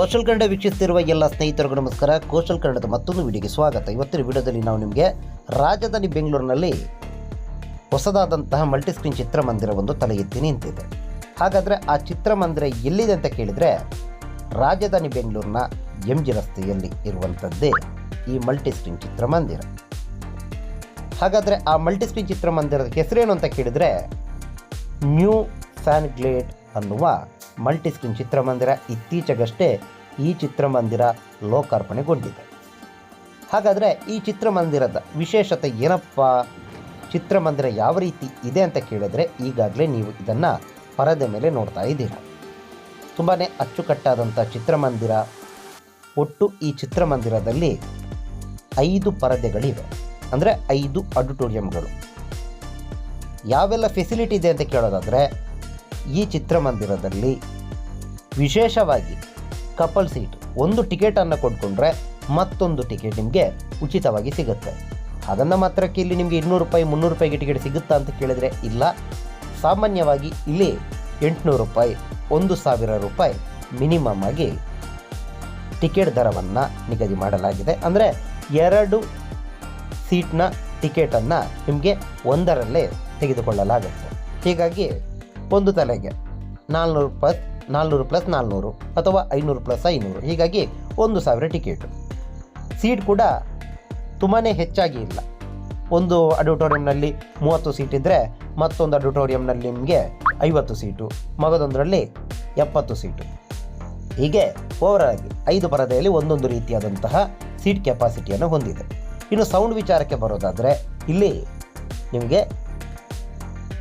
ಕೋಶಲ್ ಕನ್ನಡ ವೀಕ್ಷಿಸ್ತಿರುವ ಎಲ್ಲ ಸ್ನೇಹಿತರಿಗೂ ನಮಸ್ಕಾರ. ಕೌಶಲ್ ಕನ್ನಡದ ಮತ್ತೊಂದು ವಿಡಿಯೋಗೆ ಸ್ವಾಗತ. ಇವತ್ತಿನ ವಿಡಿಯೋದಲ್ಲಿ ನಾವು ನಿಮಗೆ ರಾಜಧಾನಿ ಬೆಂಗಳೂರಿನಲ್ಲಿ ಹೊಸದಾದಂತಹ ಮಲ್ಟಿಸ್ಕ್ರೀನ್ ಚಿತ್ರಮಂದಿರವೊಂದು ತಲೆ ಎತ್ತಿ ನಿಂತಿದೆ. ಹಾಗಾದರೆ ಆ ಚಿತ್ರಮಂದಿರ ಎಲ್ಲಿದೆ ಅಂತ ಕೇಳಿದರೆ ರಾಜಧಾನಿ ಬೆಂಗಳೂರಿನ ಎಂ ಜಿ ರಸ್ತೆಯಲ್ಲಿ ಇರುವಂಥದ್ದೇ ಈ ಮಲ್ಟಿಸ್ಕ್ರೀನ್ ಚಿತ್ರಮಂದಿರ. ಹಾಗಾದರೆ ಆ ಮಲ್ಟಿಸ್ಕ್ರೀನ್ ಚಿತ್ರಮಂದಿರದ ಹೆಸರೇನು ಅಂತ ಕೇಳಿದರೆ ನ್ಯೂ ಫ್ಯಾನ್ ಗ್ಲೇಡ್ ಅನ್ನುವ ಮಲ್ಟಿಸ್ಕ್ರೀನ್ ಚಿತ್ರಮಂದಿರ ಇತ್ತೀಚೆಗಷ್ಟೇ ಈ ಚಿತ್ರಮಂದಿರ ಲೋಕಾರ್ಪಣೆಗೊಂಡಿದೆ. ಹಾಗಾದರೆ ಈ ಚಿತ್ರಮಂದಿರದ ವಿಶೇಷತೆ ಏನಪ್ಪ? ಚಿತ್ರಮಂದಿರ ಯಾವ ರೀತಿ ಇದೆ ಅಂತ ಕೇಳಿದರೆ ಈಗಾಗಲೇ ನೀವು ಇದನ್ನು ಪರದೆ ಮೇಲೆ ನೋಡ್ತಾ ಇದ್ದೀರ. ತುಂಬಾ ಅಚ್ಚುಕಟ್ಟಾದಂಥ ಚಿತ್ರಮಂದಿರ. ಒಟ್ಟು ಈ ಚಿತ್ರಮಂದಿರದಲ್ಲಿ ಐದು ಪರದೆಗಳಿವೆ. ಅಂದರೆ ಐದು ಆಡಿಟೋರಿಯಂಗಳು. ಯಾವೆಲ್ಲ ಫೆಸಿಲಿಟಿ ಇದೆ ಅಂತ ಕೇಳೋದಾದರೆ ಈ ಚಿತ್ರಮಂದಿರದಲ್ಲಿ ವಿಶೇಷವಾಗಿ ಕಪಲ್ ಸೀಟ್ ಒಂದು ಟಿಕೆಟನ್ನು ಕೊಂಡ್ಕೊಂಡ್ರೆ ಮತ್ತೊಂದು ಟಿಕೆಟ್ ನಿಮಗೆ ಉಚಿತವಾಗಿ ಸಿಗುತ್ತೆ. ಅದನ್ನು ಮಾತ್ರಕ್ಕೆ ಇಲ್ಲಿ ನಿಮಗೆ ಇನ್ನೂರು ರೂಪಾಯಿ, ಮುನ್ನೂರು ರೂಪಾಯಿಗೆ ಟಿಕೆಟ್ ಸಿಗುತ್ತಾ ಅಂತ ಕೇಳಿದರೆ ಇಲ್ಲ. ಸಾಮಾನ್ಯವಾಗಿ ಇಲ್ಲಿ ಎಂಟುನೂರು ರೂಪಾಯಿ, ಒಂದು ಸಾವಿರ ರೂಪಾಯಿ ಮಿನಿಮಮ್ ಆಗಿ ಟಿಕೆಟ್ ದರವನ್ನು ನಿಗದಿ ಮಾಡಲಾಗಿದೆ. ಅಂದರೆ ಎರಡು ಸೀಟ್ನ ಟಿಕೆಟನ್ನು ನಿಮಗೆ ಒಂದರಲ್ಲೇ ತೆಗೆದುಕೊಳ್ಳಲಾಗುತ್ತೆ. ಹೀಗಾಗಿ ಒಂದು ತಲೆಗೆ. ನಾಲ್ನೂರು ಪ್ಲಸ್ ನಾಲ್ನೂರು ಪ್ಲಸ್ ನಾಲ್ನೂರು ಅಥವಾ ಐನೂರು ಪ್ಲಸ್ ಐನೂರು. ಹೀಗಾಗಿ ಒಂದು ಸಾವಿರ ಟಿಕೆಟು. ಸೀಟ್ ಕೂಡ ತುಂಬಾ ಹೆಚ್ಚಾಗಿ ಇಲ್ಲ. ಒಂದು ಆಡಿಟೋರಿಯಂನಲ್ಲಿ ಮೂವತ್ತು ಸೀಟ್ ಇದ್ದರೆ ಮತ್ತೊಂದು ಆಡಿಟೋರಿಯಂನಲ್ಲಿ ನಿಮಗೆ ಐವತ್ತು ಸೀಟು, ಮಗದೊಂದರಲ್ಲಿ ಎಪ್ಪತ್ತು ಸೀಟು. ಹೀಗೆ ಓವರ್ ಆಗಿ ಐದು ಪರದೆಯಲ್ಲಿ ಒಂದೊಂದು ರೀತಿಯಾದಂತಹ ಸೀಟ್ ಕೆಪಾಸಿಟಿಯನ್ನು ಹೊಂದಿದೆ. ಇನ್ನು ಸೌಂಡ್ ವಿಚಾರಕ್ಕೆ ಬರೋದಾದರೆ ಇಲ್ಲಿ ನಿಮಗೆ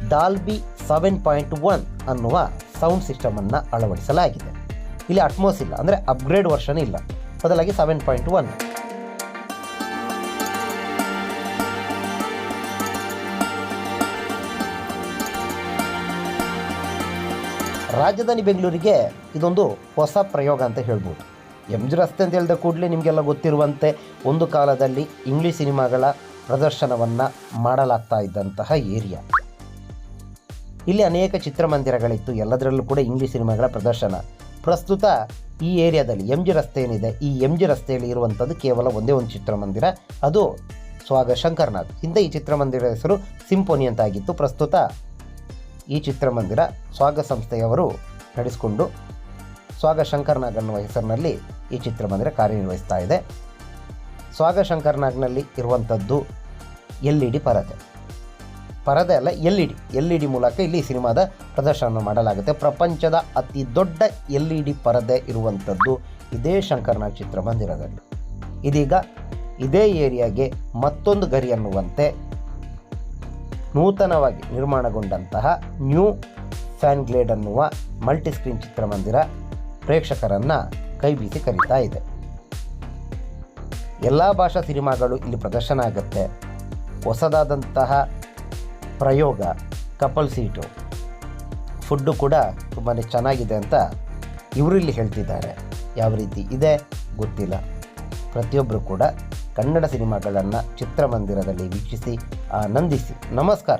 ಡಾಲ್ಬಿ ಸೆವೆನ್ ಪಾಯಿಂಟ್ ಒನ್ ಅನ್ನುವ ಸೌಂಡ್ ಸಿಸ್ಟಮನ್ನು ಅಳವಡಿಸಲಾಗಿದೆ. ಇಲ್ಲಿ ಅಟ್ಮೋಸ್ ಇಲ್ಲ, ಅಂದರೆ ಅಪ್ಗ್ರೇಡ್ ವರ್ಷನ್ ಇಲ್ಲ. ಬದಲಾಗಿ ಸೆವೆನ್ ಪಾಯಿಂಟ್ ಒನ್ ರಾಜಧಾನಿ ಬೆಂಗಳೂರಿಗೆ ಇದೊಂದು ಹೊಸ ಪ್ರಯೋಗ ಅಂತ ಹೇಳ್ಬೋದು. ಎಂ ಜಿ ರಸ್ತೆ ಅಂತ ಹೇಳಿದ ಕೂಡಲೇ ನಿಮಗೆಲ್ಲ ಗೊತ್ತಿರುವಂತೆ ಒಂದು ಕಾಲದಲ್ಲಿ ಇಂಗ್ಲೀಷ್ ಸಿನಿಮಾಗಳ ಪ್ರದರ್ಶನವನ್ನು ಮಾಡಲಾಗ್ತಾ ಇದ್ದಂತಹ ಏರಿಯಾ. ಇಲ್ಲಿ ಅನೇಕ ಚಿತ್ರಮಂದಿರಗಳಿತ್ತು. ಎಲ್ಲದರಲ್ಲೂ ಕೂಡ ಇಂಗ್ಲೀಷ್ ಸಿನಿಮಾಗಳ ಪ್ರದರ್ಶನ. ಪ್ರಸ್ತುತ ಈ ಏರಿಯಾದಲ್ಲಿ ಎಂ ಜಿ ರಸ್ತೆ ಏನಿದೆ ಈ ಎಂ ಜಿ ರಸ್ತೆಯಲ್ಲಿ ಇರುವಂಥದ್ದು ಕೇವಲ ಒಂದೇ ಒಂದು ಚಿತ್ರಮಂದಿರ. ಅದು ಸ್ವಾಗ ಶಂಕರ್ನಾಥ್. ಹಿಂದೆ ಈ ಚಿತ್ರಮಂದಿರದ ಹೆಸರು ಸಿಂಪೋನಿ ಅಂತ ಆಗಿತ್ತು ಪ್ರಸ್ತುತ ಈ ಚಿತ್ರಮಂದಿರ ಸ್ವಾಗ ಸಂಸ್ಥೆಯವರು ನಡೆಸಿಕೊಂಡು ಸ್ವಾಗ ಶಂಕರ್ನಾಗ್ ಅನ್ನುವ ಹೆಸರಿನಲ್ಲಿ ಈ ಚಿತ್ರಮಂದಿರ ಕಾರ್ಯನಿರ್ವಹಿಸ್ತಾ ಇದೆ. ಸ್ವಾಗ ಶಂಕರ್ನಾಗ್ನಲ್ಲಿ ಇರುವಂಥದ್ದು ಎಲ್ ಇ ಡಿ ಪರದೆ. ಪರದೆ ಅಲ್ಲ L E D L E D ಮೂಲಕ ಇಲ್ಲಿ ಸಿನಿಮಾದ ಪ್ರದರ್ಶನ ಮಾಡಲಾಗುತ್ತೆ. ಪ್ರಪಂಚದ ಅತಿ ದೊಡ್ಡ ಎಲ್ ಇ ಡಿ ಪರದೆ ಇರುವಂಥದ್ದು ಇದೇ ಶಂಕರ್ನಾಗ್ ಚಿತ್ರಮಂದಿರದಲ್ಲಿ ಇದೀಗ ಇದೇ ಏರಿಯಾಗೆ ಮತ್ತೊಂದು ಗರಿ ಅನ್ನುವಂತೆ ನೂತನವಾಗಿ ನಿರ್ಮಾಣಗೊಂಡಂತಹ ನ್ಯೂ ಫ್ಯಾನ್ ಗ್ಲೇಡ್ ಅನ್ನುವ ಮಲ್ಟಿಸ್ಕ್ರೀನ್ ಚಿತ್ರಮಂದಿರ ಪ್ರೇಕ್ಷಕರನ್ನು ಕೈಬೀಸಿ ಕರೀತಾ ಇದೆ. ಎಲ್ಲ ಭಾಷಾ ಸಿನಿಮಾಗಳು ಇಲ್ಲಿ ಪ್ರದರ್ಶನ ಆಗುತ್ತೆ. ಹೊಸದಾದಂತಹ ಪ್ರಯೋಗ, ಕಪಲ್ ಸೀಟು. ಫುಡ್ಡು ಕೂಡ ತುಂಬಾ ಚೆನ್ನಾಗಿದೆ ಅಂತ ಇವರಿಲ್ಲಿ ಹೇಳ್ತಿದ್ದಾರೆ. ಯಾವ ರೀತಿ ಇದೆ ಗೊತ್ತಿಲ್ಲ. ಪ್ರತಿಯೊಬ್ಬರು ಕೂಡ ಕನ್ನಡ ಸಿನಿಮಾಗಳನ್ನು ಚಿತ್ರಮಂದಿರದಲ್ಲಿ ವೀಕ್ಷಿಸಿ ಆನಂದಿಸಿ. ನಮಸ್ಕಾರ.